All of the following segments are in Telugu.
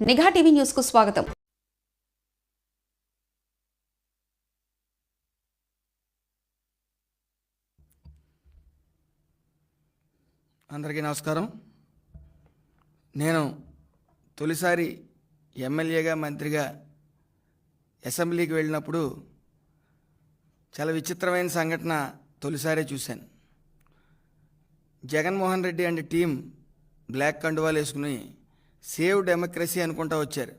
నిఘా టీవీ న్యూస్కు స్వాగతం. అందరికీ నమస్కారం. నేను తొలిసారి ఎమ్మెల్యేగా మంత్రిగా అసెంబ్లీకి వెళ్ళినప్పుడు చాలా విచిత్రమైన సంఘటన తొలిసారే చూశాను. Jaganmohan Reddy and team black కండువాలు వేసుకుని సేవ్ డెమోక్రసీ అనుకుంటా వచ్చారు.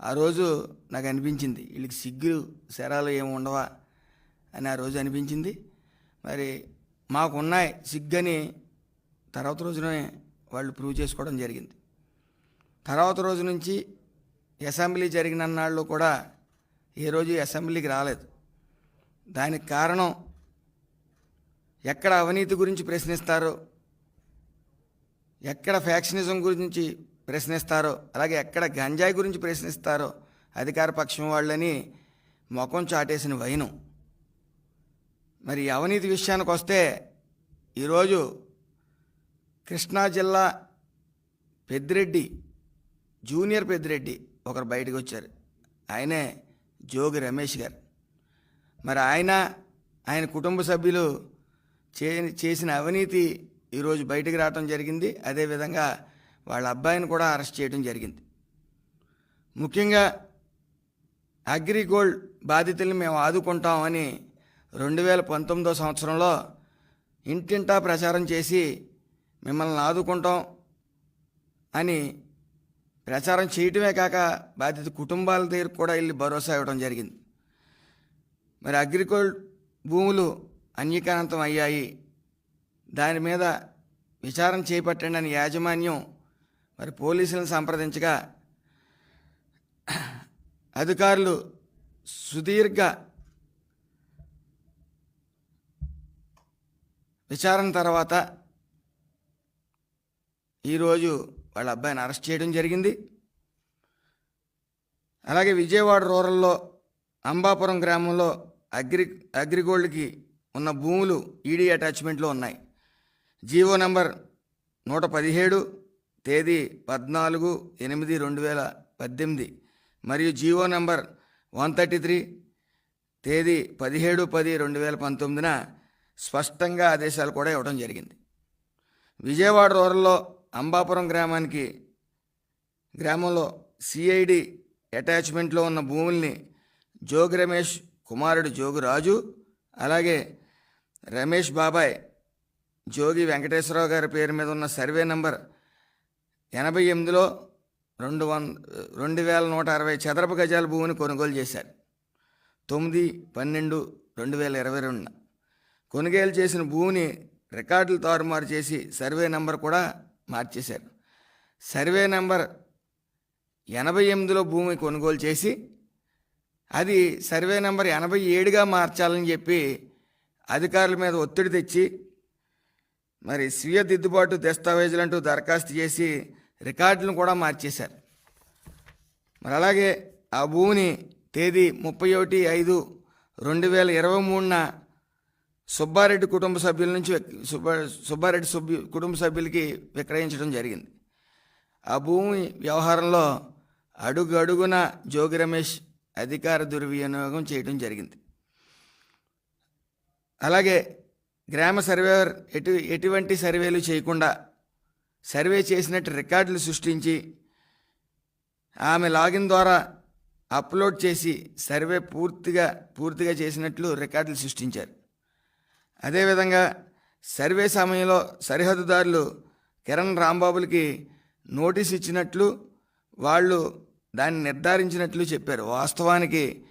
ఆ రోజు నాకు అనిపించింది వీళ్ళకి సిగ్గు శరాలు ఏమి ఉండవా అని ఆ రోజు అనిపించింది. మరి మాకున్నాయి సిగ్గని తర్వాత రోజునే వాళ్ళు ప్రూవ్ చేసుకోవడం జరిగింది. తర్వాత రోజు నుంచి అసెంబ్లీ జరిగిన నాళ్ళు కూడా ఏ రోజు అసెంబ్లీకి రాలేదు. దానికి కారణం ఎక్కడ అవినీతి గురించి ప్రశ్నిస్తారో ఎక్కడ ఫ్యాక్షనిజం గురించి ప్రశ్నిస్తారో. అలాగే ఎక్కడ గంజాయి గురించి ప్రశ్నిస్తారో అధికార పక్షం వాళ్ళని ముఖం చాటేసిన వైనం. మరి అవినీతి విషయానికి వస్తే ఈరోజు కృష్ణా జిల్లా పెద్దిరెడ్డి జూనియర్ పెద్దిరెడ్డి ఒకరు బయటకు వచ్చారు. ఆయనే జోగి రమేష్ గారు. మరి ఆయన ఆయన కుటుంబ సభ్యులు చే చేసిన అవినీతి ఈరోజు బయటకు రావటం జరిగింది. అదేవిధంగా వాళ్ళ అబ్బాయిని కూడా అరెస్ట్ చేయడం జరిగింది. ముఖ్యంగా అగ్రిగోల్డ్ బాధితుల్ని మేము ఆదుకుంటామని రెండు వేల పంతొమ్మిదో సంవత్సరంలో ఇంటింటా ప్రచారం చేసి మిమ్మల్ని ఆదుకుంటాం అని ప్రచారం చేయటమే కాక బాధిత కుటుంబాల దగ్గర కూడా వెళ్ళి భరోసా ఇవ్వడం జరిగింది. మరి అగ్రిగోల్డ్ భూములు అంగీకారంతం అయ్యాయి. దాని మీద విచారణ చేపట్టండి అని యాజమాన్యం మరి పోలీసులను సంప్రదించగా అధికారులు సుదీర్ఘ విచారణ తర్వాత ఈరోజు వాళ్ళ అబ్బాయిని అరెస్ట్ చేయడం జరిగింది. అలాగే విజయవాడ రూరల్లో అంబాపురం గ్రామంలో అగ్రి అగ్రిగోల్డ్కి ఉన్న భూములు ఈడీ అటాచ్మెంట్లో ఉన్నాయి. జీవో నంబర్ నూట పదిహేడు తేదీ పద్నాలుగు ఎనిమిది రెండు వేల పద్దెనిమిది మరియు GO number one thirty three తేదీ పదిహేడు పది రెండు వేల పంతొమ్మిదిన స్పష్టంగా ఆదేశాలు కూడా ఇవ్వడం జరిగింది. విజయవాడ రూరల్లో అంబాపురం గ్రామానికి గ్రామంలో సిఐడి అటాచ్మెంట్లో ఉన్న భూముల్ని జోగి రమేష్ కుమారుడు జోగి రాజు అలాగే రమేష్ బాబాయ్ జోగి వెంకటేశ్వరరావు గారి పేరు మీద ఉన్న సర్వే నంబర్ ఎనభై ఎనిమిదిలో రెండు వన్ రెండు వేల నూట అరవై చదరపు గజాల భూమిని కొనుగోలు చేశారు తొమ్మిది పన్నెండు రెండు వేల ఇరవై రెండున కొనుగోలు చేసిన భూమిని రికార్డులు తారుమారు చేసి సర్వే నెంబర్ కూడా మార్చేశారు సర్వే నెంబర్ ఎనభై ఎనిమిదిలో భూమి కొనుగోలు చేసి అది సర్వే నెంబర్ ఎనభై ఏడుగా మార్చాలని చెప్పి అధికారుల మీద ఒత్తిడి తెచ్చి మరి స్వీయ దిద్దుబాటు దస్తావేజులంటూ దరఖాస్తు చేసి రికార్డులను కూడా మార్చేశారు. మరి అలాగే ఆ భూమిని తేదీ ముప్పై ఒకటి ఐదు రెండు వేల ఇరవై మూడున సుబ్బారెడ్డి కుటుంబ సభ్యుల నుంచి సుబ్బా సుబ్బారెడ్డి సభ్యు కుటుంబ సభ్యులకి విక్రయించడం జరిగింది. ఆ భూమి వ్యవహారంలో అడుగు అడుగున జోగి రమేష్ అధికార దుర్వినియోగం చేయడం జరిగింది. అలాగే గ్రామ సర్వేవర్ ఎటు ఎటువంటి సర్వేలు చేయకుండా సర్వే చేసినట్టు రికార్డులు సృష్టించి ఆమె లాగిన్ ద్వారా అప్లోడ్ చేసి సర్వే పూర్తిగా పూర్తిగా చేసినట్లు రికార్డులు సృష్టించారు. అదేవిధంగా సర్వే సమయంలో సరిహద్దుదారులు కిరణ్ రాంబాబులకి నోటీస్ ఇచ్చినట్లు వాళ్ళు దాన్ని నిర్ధారించినట్లు చెప్పారు. వాస్తవానికి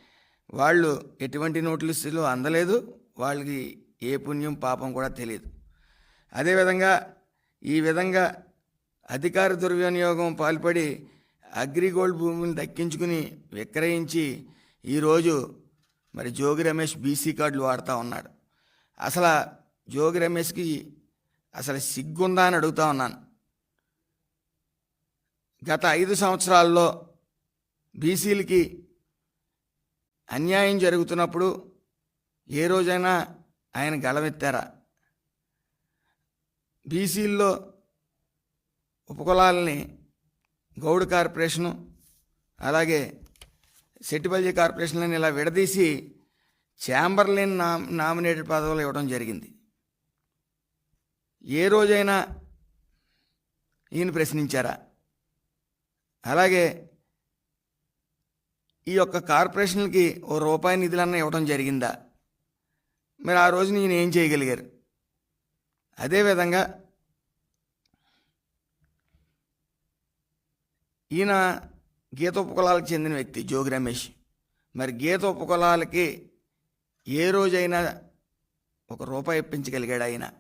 వాళ్ళు ఎటువంటి నోటీసులు అందలేదు వాళ్ళకి ఏ పుణ్యం పాపం కూడా తెలియదు. అదేవిధంగా ఈ విధంగా అధికార దుర్వినియోగం పాల్పడి అగ్రిగోల్డ్ భూమిని దక్కించుకుని విక్రయించి ఈరోజు మరి జోగి రమేష్ బీసీ కార్డులు వాడుతూ ఉన్నాడు. అసలు జోగి రమేష్కి అసలు సిగ్గుందా అని అడుగుతా ఉన్నాను. గత ఐదు సంవత్సరాల్లో బీసీలకి అన్యాయం జరుగుతున్నప్పుడు ఏ రోజైనా ఆయన గలవెత్తారా బీసీల్లో ఉపకులాలని గౌడ్ కార్పొరేషను అలాగే సెట్టిపల్లి కార్పొరేషన్లను ఇలా విడదీసి ఛాంబర్లేని నా నామినేటెడ్ పదవులు ఇవ్వడం జరిగింది. ఏ రోజైనా ఈయన ప్రశ్నించారా? అలాగే ఈ యొక్క కార్పొరేషన్లకి ఓ రూపాయి నిధులన్నా ఇవ్వడం జరిగిందా? మరి ఆ రోజున ఈయన ఏం చేయగలిగారు? అదేవిధంగా ఈయన గీత ఉపకులాలకు చెందిన వ్యక్తి జోగి రమేష్. మరి గీత ఉపకులాలకి ఏ రోజైనా ఒక రూపాయి ఇప్పించగలిగాడు ఆయన.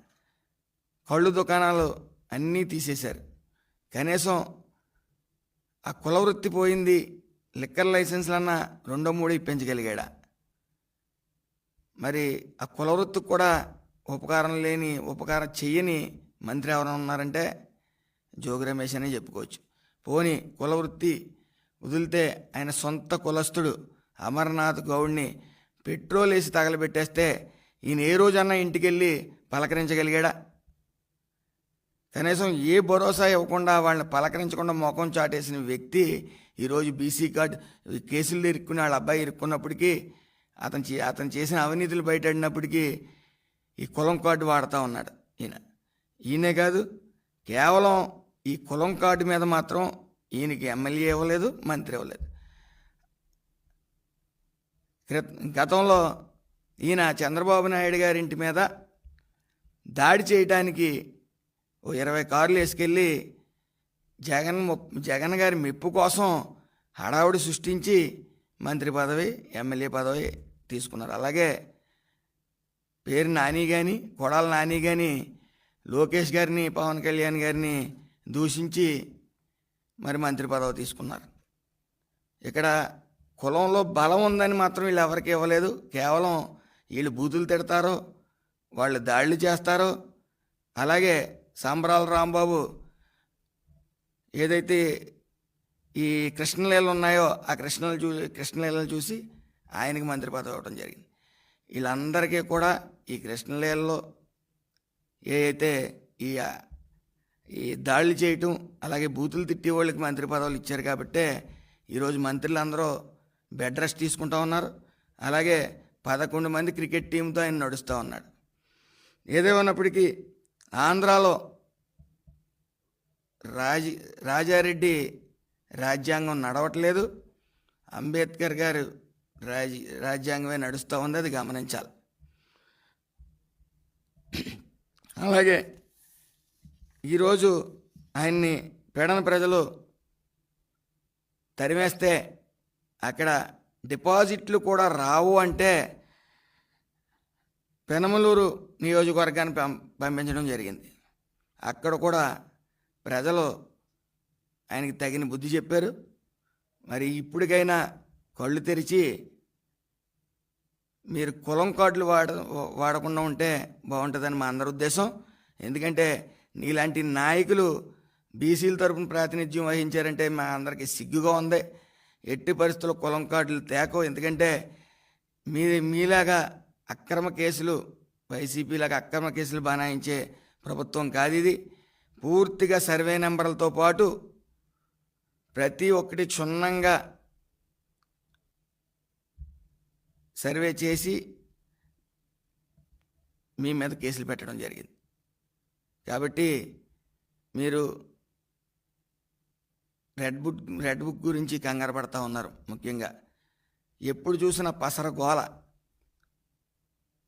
కళ్ళు దుకాణాలు అన్నీ తీసేశారు. కనీసం ఆ కుల వృత్తి పోయింది లిక్కర్ లైసెన్స్లన్నా రెండో మూడు ఇప్పించగలిగాడా? మరి ఆ కుల వృత్తికి కూడా ఉపకారం లేని ఉపకారం చెయ్యని మంత్రి ఎవరైనా ఉన్నారంటే జోగి రమేష్ అనే చెప్పుకోవచ్చు. పోని కులవృత్తి వదిలితే ఆయన సొంత కులస్థుడు అమర్నాథ్ గౌడ్ని పెట్రోల్ వేసి తగలబెట్టేస్తే ఈయన ఏ రోజన్నా ఇంటికెళ్ళి పలకరించగలిగాడా? కనీసం ఏ భరోసా ఇవ్వకుండా వాళ్ళని పలకరించకుండా ముఖం చాటేసిన వ్యక్తి ఈరోజు బీసీ కార్డు కేసులు ఇరుక్కుని వాళ్ళ అబ్బాయి ఇరుక్కున్నప్పటికీ అతను చే అతను చేసిన అవినీతులు బయటడినప్పటికీ ఈ కులం కార్డు వాడుతూ ఉన్నాడు ఈయన. ఈయనే కాదు కేవలం ఈ కులం కార్డు మీద మాత్రం ఈయనకి ఎమ్మెల్యే ఇవ్వలేదు మంత్రి ఇవ్వలేదు. గతంలో ఈయన చంద్రబాబు నాయుడు గారి ఇంటి మీద దాడి చేయడానికి ఓ ఇరవై కార్లు వేసుకెళ్ళి జగన్ జగన్ గారి మెప్పు కోసం హడావుడి సృష్టించి మంత్రి పదవి ఎమ్మెల్యే పదవి తీసుకున్నారు. అలాగే పేరు నాని కానీ కొడాల నాని కానీ లోకేష్ గారిని పవన్ కళ్యాణ్ గారిని దూషించి మరి మంత్రి పదవి తీసుకున్నారు. ఇక్కడ కులంలో బలం ఉందని మాత్రం వీళ్ళు ఎవరికి ఇవ్వలేదు. కేవలం వీళ్ళు బూతులు తిడతారో వాళ్ళు దాడులు చేస్తారో. అలాగే సాంబరాల రాంబాబు ఏదైతే ఈ కృష్ణలీలలు ఉన్నాయో ఆ కృష్ణలు చూ కృష్ణలీలలు చూసి ఆయనకి మంత్రి పదవి ఇవ్వడం జరిగింది. వీళ్ళందరికీ కూడా ఈ కృష్ణలీలలో ఏదైతే ఈ ఈ దాడులు చేయటం అలాగే బూతులు తిట్టే వాళ్ళకి మంత్రి పదవులు ఇచ్చారు కాబట్టే ఈరోజు మంత్రులు అందరూ బెడ్ రెస్ట్ తీసుకుంటా ఉన్నారు. అలాగే పదకొండు మంది క్రికెట్ టీంతో ఆయన నడుస్తూ ఉన్నాడు. ఏదేమన్నప్పటికీ ఆంధ్రాలో రాజ రాజారెడ్డి రాజ్యాంగం నడవట్లేదు. అంబేద్కర్ గారు రాజ రాజ్యాంగమే నడుస్తూ ఉంది అది గమనించాలి. అలాగే ఈరోజు ఆయన్ని పీడన ప్రజలు తరిమేస్తే అక్కడ డిపాజిట్లు కూడా రావు అంటే పెనమలూరు నియోజకవర్గాన్ని పం పంపించడం జరిగింది. అక్కడ కూడా ప్రజలు ఆయనకి తగిన బుద్ధి చెప్పారు. మరి ఇప్పటికైనా కళ్ళు తెరిచి మీరు కులం కార్డులు వాడ వాడకుండా ఉంటే బాగుంటుందని మా అందరి ఉద్దేశం. ఎందుకంటే నీలాంటి నాయకులు బీసీల తరపున ప్రాతినిధ్యం వహించారంటే మా అందరికీ సిగ్గుగా ఉంది. ఎట్టి పరిస్థితుల్లో కులం కార్డులు తేకో ఎందుకంటే మీ మీలాగా అక్రమ కేసులు వైసీపీలాగా అక్రమ కేసులు బనాయించే ప్రభుత్వం కాదు ఇది. పూర్తిగా సర్వే నెంబర్లతో పాటు ప్రతి ఒక్కటి క్షుణ్ణంగా సర్వే చేసి మీ మీద కేసులు పెట్టడం జరిగింది. కాబట్టి మీరు రెడ్ బుక్ రెడ్ బుక్ గురించి కంగారు పడతా ఉన్నారు ముఖ్యంగా. ఎప్పుడు చూసిన పసర గోల.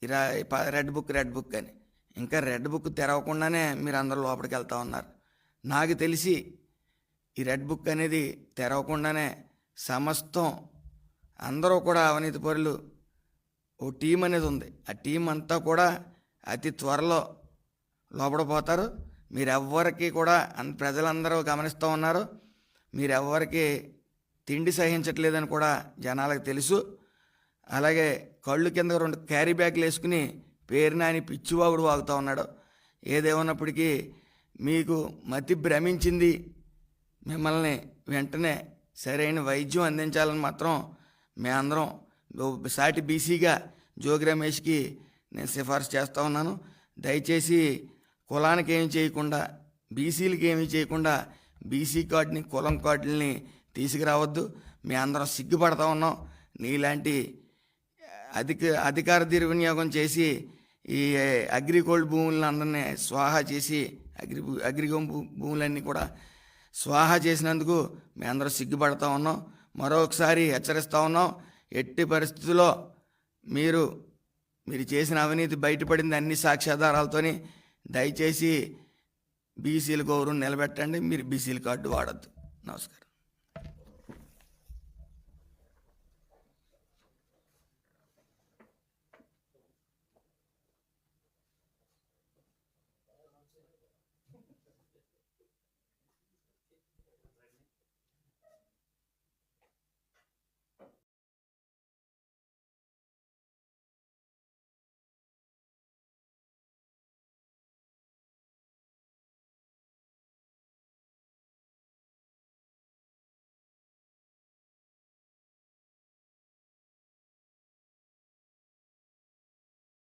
ఇరా ప- రెడ్ బుక్ రెడ్ బుక్ అని. ఇంకా రెడ్ బుక్ తెరవకుండానే మీరు అందరూ లోపలికి వెళ్తూ ఉన్నారు. నాకు తెలిసి ఈ రెడ్ బుక్ అనేది తెరవకుండానే సమస్తం అందరూ కూడా అవినీతి పరులు ఓ టీం అనేది ఉంది. ఆ టీం అంతా కూడా అతి త్వరలో లోపడిపోతారు. మీరెవ్వరికి కూడా అన్- ప్రజలందరూ గమనిస్తూ ఉన్నారు. మీరెవ్వరికి తిండి సహించట్లేదని కూడా జనాలకు తెలుసు. అలాగే కళ్ళు కింద రెండు క్యారీ బ్యాగ్లు వేసుకుని పేరునాని పిచ్చివాగుడు వాగుతూ ఉన్నాడు. ఏదేమన్నప్పటికీ మీకు మతి భ్రమించింది మిమ్మల్ని వెంటనే సరైన వైద్యం అందించాలని మాత్రం మేమందరం అందరం సాటి బీసీగా జోగి రమేష్కి నేను సిఫార్సు చేస్తూ ఉన్నాను. దయచేసి కులానికి ఏమి చేయకుండా బీసీలకి ఏమి చేయకుండా బీసీ కార్డుని కులం కార్డుల్ని తీసుకురావద్దు. మీ అందరం సిగ్గుపడతా ఉన్నాం. నీలాంటి అధిక అధికార దుర్వినియోగం చేసి ఈ అగ్రికోల్డ్ భూములను అందరినీ స్వాహా చేసి అగ్రి అగ్రికోల్ భూములన్నీ కూడా స్వాహా చేసినందుకు మేము అందరం సిగ్గుపడతా ఉన్నాం. మరొకసారి హెచ్చరిస్తూ ఉన్నాం. ఎట్టి పరిస్థితుల్లో మీరు మీరు చేసిన అవినీతి బయటపడింది అన్ని సాక్ష్యాధారాలతోని దయచేసి బీసీల గౌరవం నిలబెట్టండి మీరు బీసీల కార్డు వాడద్దు. నమస్కారం.